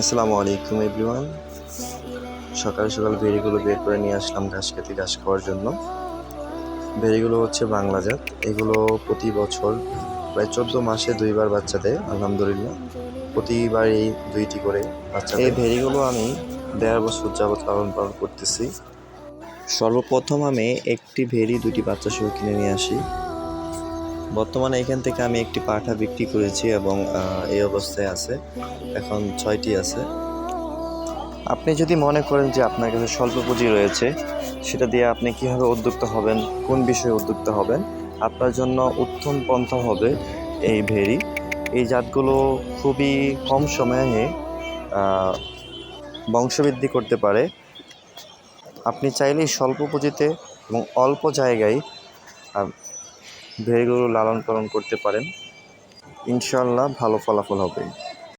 আসসালামু আলাইকুম এভরিওয়ান। সকাল সকাল ভেড়িগুলো বের করে নিয়ে আসলাম ঘাস খেতে, ঘাস খাওয়ার জন্য। ভেড়িগুলো হচ্ছে বাংলা জাত। এগুলো প্রতি বছর প্রায় চোদ্দ মাসে দুইবার বাচ্চা দেয়, আলহামদুলিল্লাহ। এই দুইটি করে বাচ্চা এই ভেড়িগুলো আমি দেড় বছর যাবৎ লালন পালন করতেছি। সর্বপ্রথম আমি একটি ভেড়ি দুটি বাচ্চা সহ কিনে নিয়ে আসি। বর্তমানে এখান থেকে আমি একটি পাঠা বিক্রি করেছি এবং এই অবস্থায় আছে। এখন ছয়টি আছে। আপনি যদি মনে করেন যে আপনার কাছে স্বল্প পুঁজি রয়েছে, সেটা দিয়ে আপনি কীভাবে উদ্যোক্তা হবেন, কোন বিষয়ে উদ্যোক্তা হবেন, আপনার জন্য উত্তম পন্থা হবে এই ভেরি। এই জাতগুলো খুবই কম সময়ে বংশবৃদ্ধি করতে পারে। আপনি চাইলেই স্বল্প পুঁজিতে এবং অল্প জায়গায় ভেড়িগুলো লালন পালন করতে পারেন। ইনশাল্লাহ ভালো ফলাফল হবে।